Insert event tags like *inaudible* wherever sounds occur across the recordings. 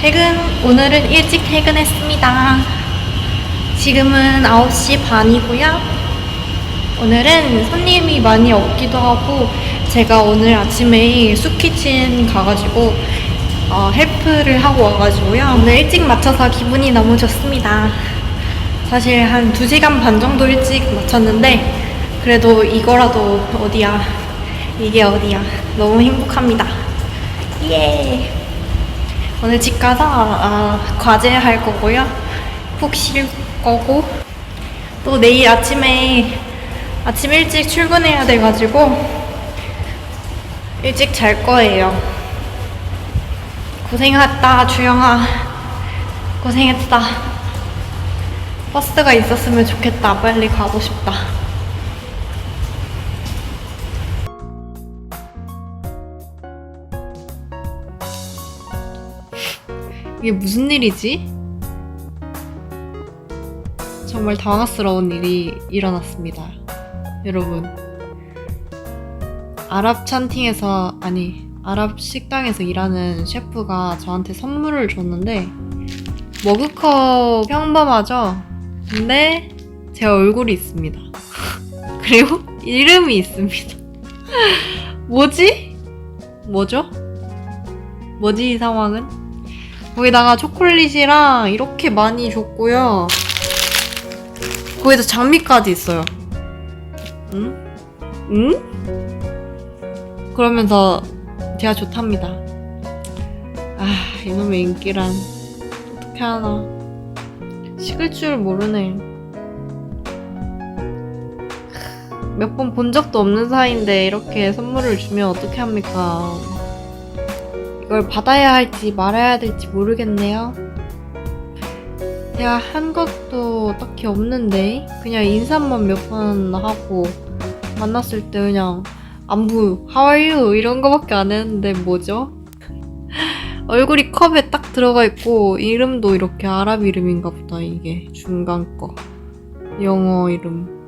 퇴근, 오늘은 일찍 퇴근했습니다. 지금은 9시 반이고요. 오늘은 손님이 많이 없기도 하고, 제가 오늘 아침에 숲키친 가가지고, 어, 헬프를 하고 와가지고요. 오늘 일찍 마쳐서 기분이 너무 좋습니다. 사실 한 2시간 반 정도 일찍 마쳤는데, 그래도 이거라도 어디야. 이게 어디야. 너무 행복합니다. 예. 오늘 집 가서 아, 과제 할 거고요. 푹 쉴 거고 또 내일 아침에 아침 일찍 출근해야 돼가지고 일찍 잘 거예요. 고생했다 주영아. 고생했다. 버스가 있었으면 좋겠다. 빨리 가고 싶다. 이게 무슨 일이지? 정말 당황스러운 일이 일어났습니다. 여러분. 아랍 찬팅에서, 아니, 아랍 식당에서 일하는 셰프가 저한테 선물을 줬는데, 머그컵 평범하죠? 근데 제 얼굴이 있습니다. *laughs* 그리고 이름이 있습니다. *laughs* 뭐지? 뭐죠? 뭐지 이 상황은? 거기다가 초콜릿이랑 이렇게 많이 줬고요. 거기다 장미까지 있어요. 응? 응? 그러면서 제가 좋답니다. 아, 이놈의 인기란 어떻게 하나. 식을 줄 모르네. 몇 번 본 적도 없는 사이인데 이렇게 선물을 주면 어떻게 합니까? 이걸 받아야 할지 말아야 될지 모르겠네요. 제가 한 것도 딱히 없는데 그냥 인사만 몇 번 하고 만났을 때 그냥 안부 How are you 이런 거밖에 안 했는데 뭐죠? *laughs* 얼굴이 컵에 딱 들어가 있고 이름도 이렇게 아랍 이름인가 보다 이게 중간 거 영어 이름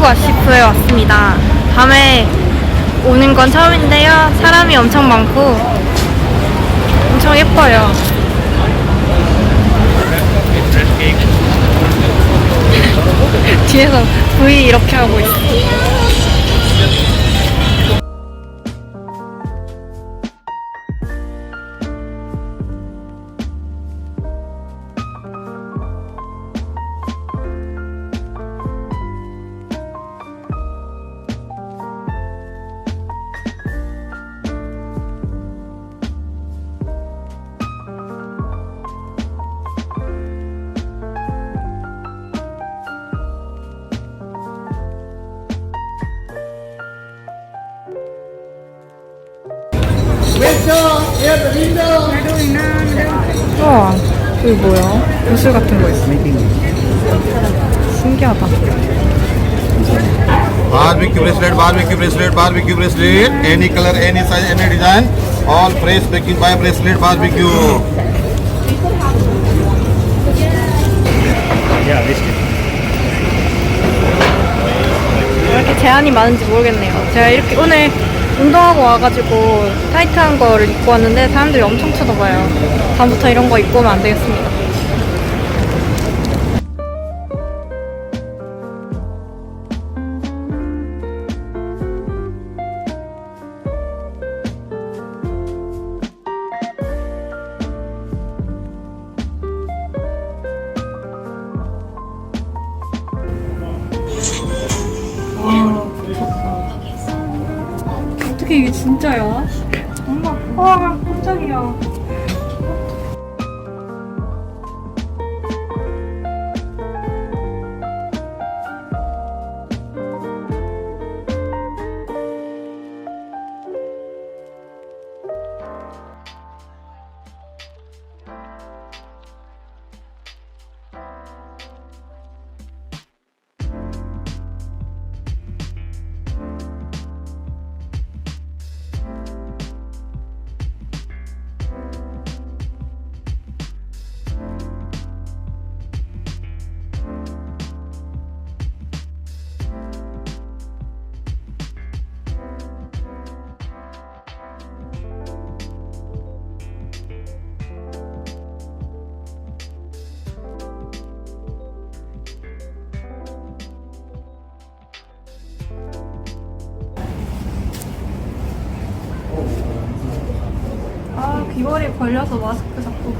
수고아시프에 왔습니다. 밤에 오는 건 처음인데요. 사람이 엄청 많고 엄청 예뻐요. *laughs* 뒤에서 V 이렇게 하고 있어. 우와, 여기 뭐야? 구슬 같은 거 있어. 신기하다. Barbecue bracelet, barbecue bracelet, barbecue bracelet. Any color, any size, any design. All fresh packing by bracelet barbecue. 왜 이렇게 제한이 많은지 모르겠네요. 제가 이렇게 오늘 운동하고 와가지고 타이트한 거를 입고 왔는데 사람들이 엄청 쳐다봐요. 다음부터 이런 거 입고 오면 안 되겠습니다. 진짜야? 엄마, 와, 깜짝이야. 이번에 걸려서 마스크 자꾸.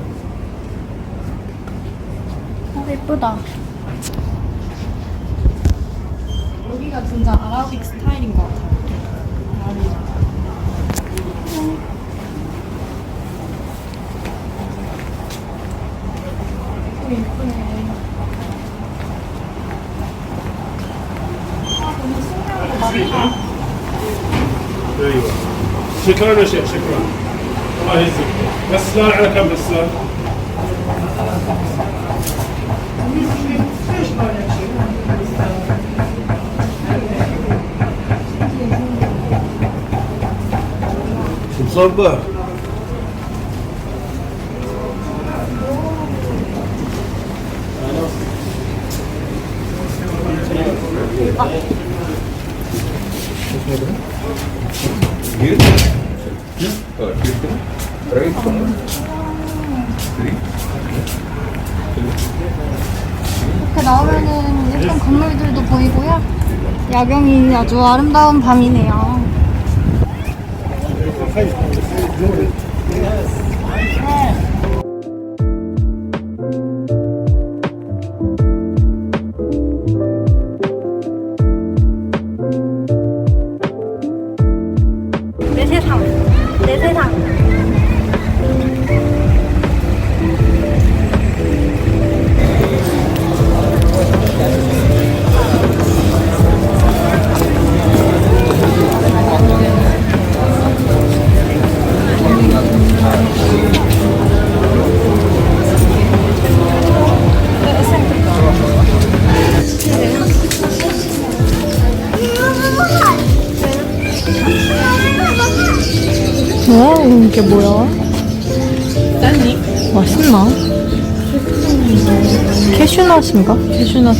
아, 어, 예쁘다. 여기가 진짜 아라빅 스타일인 것 같아요. 어, 어, 예쁘네. 아, 너무 신기한 거 많다. There you are. الله يسلمك بس غسلان على كم غسلان؟ مصبر Thank you. 이렇게 나오면은 예쁜 건물들도 보이고요. 야경이 아주 아름다운 밤이네요. 이게 뭐야? 짠니? 맛있나? 캐슈넛인가? 캐슈넛.